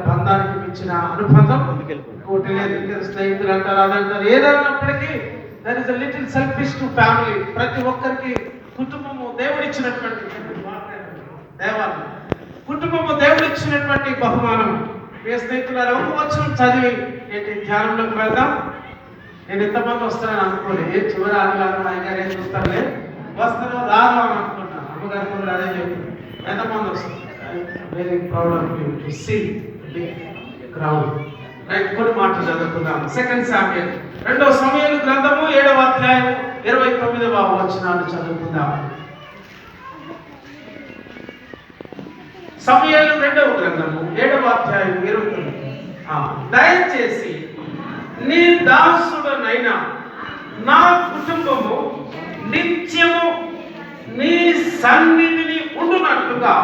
బంధానికి మించిన అనుబంధం. ఒకటి లేదు స్నేహితులు అంటారు అదంటారు ఏదన్నప్పటికీ there is little selfish to family ప్రతి ఒక్కరికి కుటుంబము దేవుడిచ్చినటువంటి దేవాలయం. కుటుంబము దేవుడిచ్చినటువంటి బహుమానం. ఏ స్నేహితులారు ఒక వచ్చిన చదివి ఏంటి ధ్యానంలోకి వెళ్దాం. నేను ఎంతమంది వస్తానని అనుకోలే. ఏ చివరి ఆదివారం అయ్యారు ఏం చూస్తారులే? వస్తారో రాదు అని అనుకుంటున్నాను. అమ్మగారు అదే చెప్పి ఎంతమంది వస్తారు? Very you to see crowd. Right కొన్ని మాటలు చదువుకుందాం. సెకండ్ సామ్యల్ రెండవ సమయాలు గ్రంథము ఏడవ అధ్యాయం ఇరవై తొమ్మిదవ వచనాలు చదువుకుందాం. సమయాలు రెండవ గ్రంథము ఏడవ అధ్యాయం ఇరవై తొమ్మిది. దయచేసి నీ దాసుడనైనా నా కుటుంబము నిత్యము నీ సన్నిధిని ఉండునట్లుగా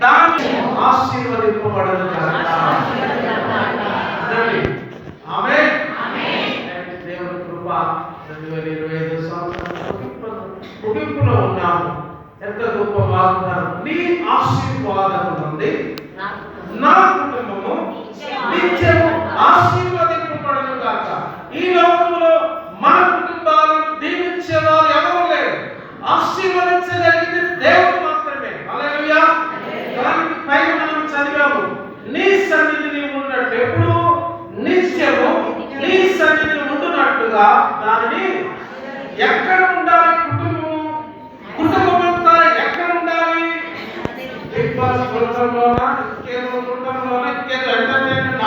దాన్ని ఆశీర్వదింపబడను గాక. అనండి. ఆమేన్. దేవుని కృప రెండు వేల ఇరవై ఐదు సంవత్సరం ముగింపులో ఉన్నాము ఎంత గొప్ప వాగ్దానం నీ ఆశీర్వాదం ఉంది నా కుటుంబము నిత్యము ఆశీర్వదింపబడను గాక ఈ లోకంలో మన కుటుంబాలను దీవించే వారు ఎవరు లేరు ఆశీర్వదించగలిగింది దేవుడు మాత్రమే హల్లెలూయా దానికి పైన మనం చదివాము నీ సన్నిధిని ఉన్నట్టు ఎప్పుడు నిత్యము నీ సన్నిధిని ఉండునట్టుగా దానిని ఎక్కడ ఉండాలి కుటుంబము? కుటుంబం అంతా ఎక్కడ ఉండాలి? బిగ్ బాస్ కుటుంబంలోనా ఇంకేదో కుటుంబంలోనా ఇంకేదో ఎంటర్టైన్మెంట్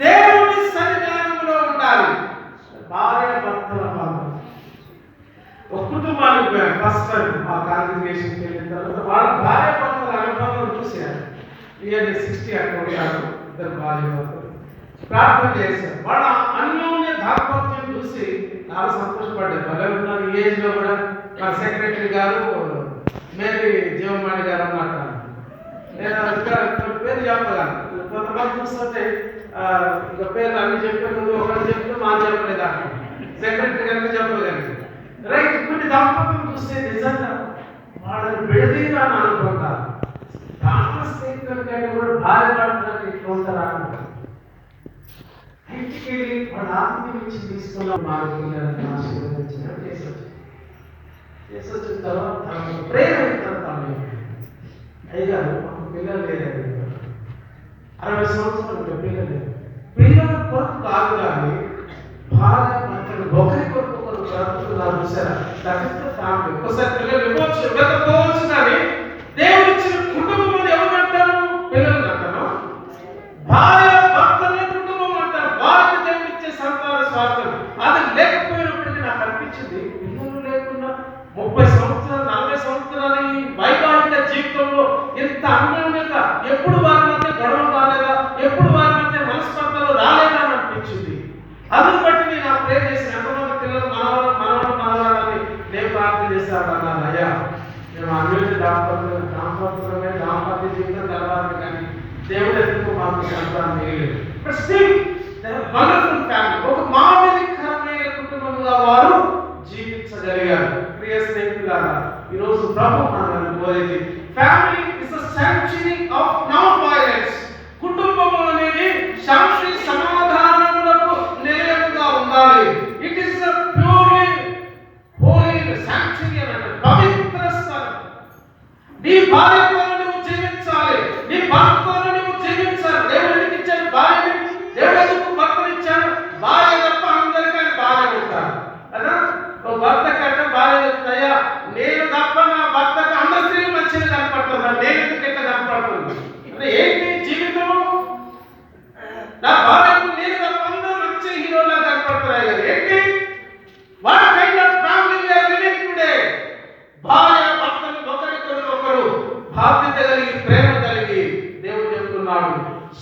దేవుని సన్నిధానంలో ఉండాలి. భార్య భర్తల బంధం ఒక కుటుంబానికి ఫస్ట్ టైం ఆ కాంగ్రిగేషన్కి వెళ్ళిన తర్వాత వాళ్ళ భార్య భర్తల అనుభవం చూశాను ఇయర్లీ సిక్స్టీ అక్కడ ఇద్దరు భార్య భర్త ప్రార్థన చేశారు. వాళ్ళ అన్యోన్య దాంపత్యం చూసి చాలా సంతోషపడ్డారు. భలే ఉన్నారు. ఈ ఏజ్లో కూడా మా సెక్రటరీ గారు మేరీ జీవమాణి గారు అన్నమాట. నేను పేరు చెప్పగలను కొంతమంది చూస్తుంటే ఆ, ఇంకా పేర్లు అన్ని చెప్పే ముందు ఒకరు చెప్తే మా చెప్పలేదు? అక్కడ సెక్రటరీ గారికి చెప్పగలను రైట్ కొన్ని దాంపత్యం చూస్తే నిజంగా వాళ్ళని విడదీయాలని అనుకుంటారు. ప్రాణ స్నేహితుల కంటే కూడా భార్య పడుతున్నట్టు ఇట్లా ఉంటారు అనుకుంటారు ఇంటికి వెళ్ళి వాళ్ళ ఆత్మ నుంచి తీసుకున్న మార్గంగా ఆశీర్వదించిన చేసి వచ్చారు. వచ్చిన తర్వాత తనకు ప్రేమ తను అయ్యారు మాకు పిల్లలు లేదండి అరవై సంవత్సరాలు పిల్లలు లేదు పిల్లల కొరకు కాదు కానీ భార్య భర్తలు ఒకరి కొరకు ఒకరు బ్రతుకుతున్నారు చూసారా దట్ తాము ఒకసారి పిల్లలు ఇవ్వచ్చు ఇవ్వకపోవచ్చు కానీ దేవుడు ఇచ్చిన కుటుంబం అని ఎవరు అంటారు పిల్లలు అంటారు భార్య భర్తనే కుటుంబం అంటారు వారికి దేవుడు ఇచ్చే సంతాన స్వార్థం అది లేకపోయినప్పటికీ నాకు అనిపించింది పిల్లలు లేకుండా ముప్పై సంవత్సరాలు నలభై సంవత్సరాలు ఈ వైవాహిక జీవితంలో ఇంత అన్యోన్యత ఎప్పుడు వారి మధ్య గొడవలు రాలేదా? ఎప్పుడు వారి మధ్య మనస్పర్ధలు రాలేదా అని అనిపించింది. అందుకు బట్టి నేను ఆ ప్రేర్ చేసిన ఎంతమంది పిల్లలు మనవాళ్ళు మనవాళ్ళు మనవాళ్ళని నేను ప్రార్థన చేశాను అన్నాను అయ్యా మేము అన్యోన్య దాంపత్య దాంపత్యమే దాంపత్య జీవితం తెలవాలి కానీ దేవుడు ఎందుకు మాకు సంతానం వేయలేదు బట్ స్టిల్ వండర్ఫుల్ ఫ్యామిలీ ఒక మామిలికరమైన కుటుంబంగా వారు జీవించగలిగారు. ప్రియ స్నేహితులారా ఈరోజు ప్రభు మనల్ని కోరేది family is a Holi sanctuary అన్నట్టు పవిత్ర స్థలం నీ భార్యతో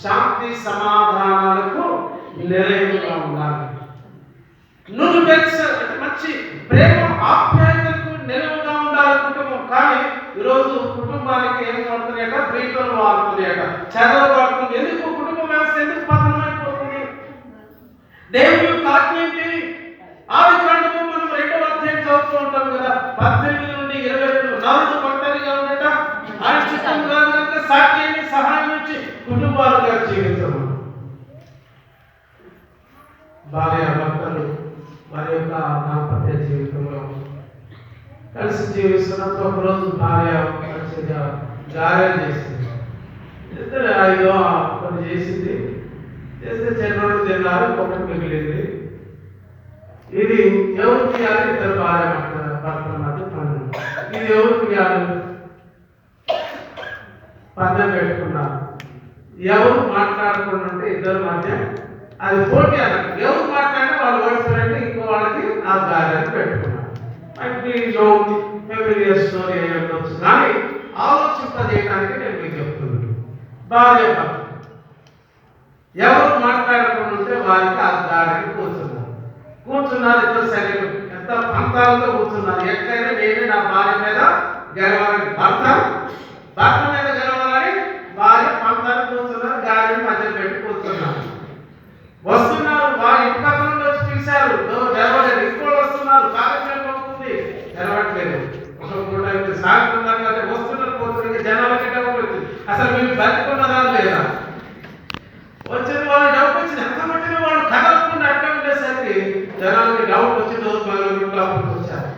శాంతి సమాధానాలకు నిలయంగా ఉండాలి. నువ్వు తెలుసు మంచి ప్రేమ ఆప్యాయతలకు నిలవుగా ఉండాలి కుటుంబం. కానీ ఈరోజు కుటుంబానికి ఏం పడుతున్నాయట ప్రీతులు వాడుతున్నాయట చదవ పడుతుంది ఎందుకు? కుటుంబ వ్యవస్థ ఎందుకు పతనమైపోతుంది? దేవుని యొక్క ఆజ్ఞ ఏంటి? ఆది కాండము మనం రెండవ అధ్యాయం చదువుతూ ఉంటాం కదా. పద్దెనిమిది నుండి ఇరవై రెండు. నరుడు ఒంటరిగా ఉండట. ఆయన చిత్తం కాదు కనుక సాధ్యాన్ని కుటుంబాలుగా జీవితం భార్య భర్తలు వారి యొక్క దాంపత్య జీవితంలో కలిసి జీవిస్తున్నప్పుడు ఒకరోజు భార్య మంచిగా గారెలు చేసింది. ఇద్దరు ఐదో పని చేసింది. చేస్తే చెన్నోడు తిన్నారు ఒకటి మిగిలింది. ఇది ఎవరు తీయాలి ఇద్దరు భార్య భర్త భర్త మధ్య పని ఇది ఎవరు తీయాలి పందెం పెట్టుకున్నారు ఎవరు మాట్లాడకుండా ఉంటే ఇద్దరు మధ్య అది పోటీ అన్నట్టు ఎవరు మాట్లాడినా వాళ్ళు ఓడిపోయారంటే ఇంకో వాళ్ళకి ఆ గార్యాన్ని పెట్టుకున్నారు. దీంట్లో ఫెమిలియర్ స్టోరీ అయి ఉండొచ్చు. కానీ ఆలోచింపజేయడానికి నేను మీకు చెప్తున్నాను. భార్య భర్త. ఎవరు మాట్లాడకుండా ఉంటే వారికి ఆ గార్యాన్ని కూర్చున్నారు. కూర్చున్నారు ఇద్దరు సైలెంట్. ఎంత పంతాలతో కూర్చున్నారు. ఎక్కడైనా నేనే నా భార్య మీద గెలవాలని భర్త? భర్త మీద అసలు లేదా వచ్చిన వాళ్ళు డౌట్ వచ్చింది. ఎంత కొట్టిన వాళ్ళు కదలకుండా అట్లా ఉండేసరికి జనాలకి డౌట్ వచ్చి చదువుకోవాలి లోపలికి వచ్చారు.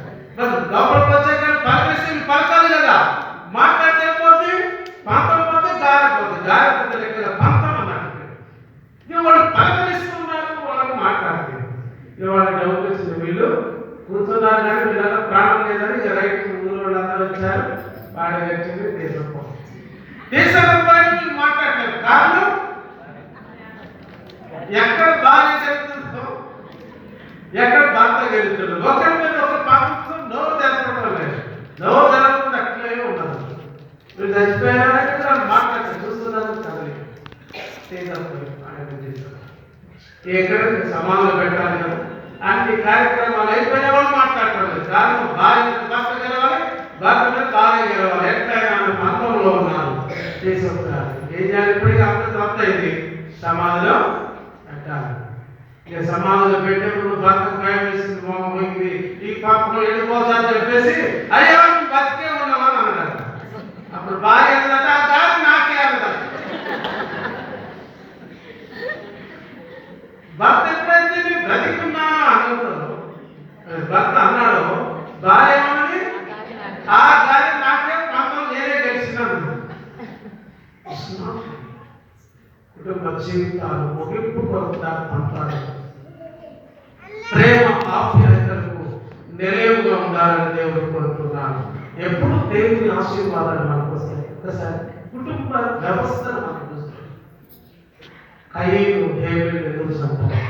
లోపలికి వచ్చాక పలకేసి పలకాలి కదా. మాట్లాడితే పోతే పంతం పోతే గారపోతే. జారపోతే లెక్క పంతం అన్నట్టు ఇక వాళ్ళు పలకరిస్తున్నారు వాళ్ళకి మాట్లాడుతుంది ఇక వాళ్ళకి డౌట్ వచ్చింది. వీళ్ళు కూర్చున్నారు కానీ వీళ్ళ ప్రాణం లేదని రైట్ ముందు వాళ్ళందరూ వచ్చారు. వాడి వచ్చింది దేశం దేశం వీళ్ళు మాట్లాడలేదు కారణం ఎక్కడ భార్య జరుగుతుందో ఎక్కడ భర్త గెలుతుందో ఒకరి మీద ఒక పాపం నోరు తెరపడం లేదు. నోరు తెరపకుండా అట్లే ఉండదు మీరు చచ్చిపోయారంటే వాళ్ళు మాట్లాడుతూ చూస్తున్నారు తల్లి ఎక్కడ సమానం పెట్టాలి అన్ని కార్యక్రమాలు అయిపోయిన వాళ్ళు మాట్లాడటం లేదు. కారణం భార్య భర్త గెలవాలి భర్త మీద భార్య గెలవాలి ఎట్లయినా ఆమె పంతంలో ఉన్నారు చేసి ఉంటారు ఏం చేయాలి ఇప్పటికీ అర్థం తప్పైంది సమాధిలో పెట్టాలి. ఇక సమాధిలో పెట్టేప్పుడు భర్త భయం వేసింది మోహమైంది ఈ పాపం వెళ్ళిపోతాఅని చెప్పేసి అయ్యో నువ్వు బతికే ఉన్నావని అన్నాడు. అప్పుడు భార్య అన్నదట నాకే అన్నదట. భర్త ఎప్పుడైతే నేను బ్రతికున్నా భర్త అన్నాడు భార్య ఏమన్నది ఆ గాలి నాకే పాపం నేనే గెలిచినాను కుటుంబ జీవితాలు ముగింపు కొరకు దాన్ని పంపాలి ప్రేమ ఆప్యాయతలకు నిలయంగా ఉండాలని దేవుడు కోరుతున్నాను ఎప్పుడు దేవుని ఆశీర్వాదాలు మనకు వస్తాయి? ఒకసారి కుటుంబ వ్యవస్థను మనకు చూస్తాం కయ్యను హేబెలు ఎదురు చంపాడు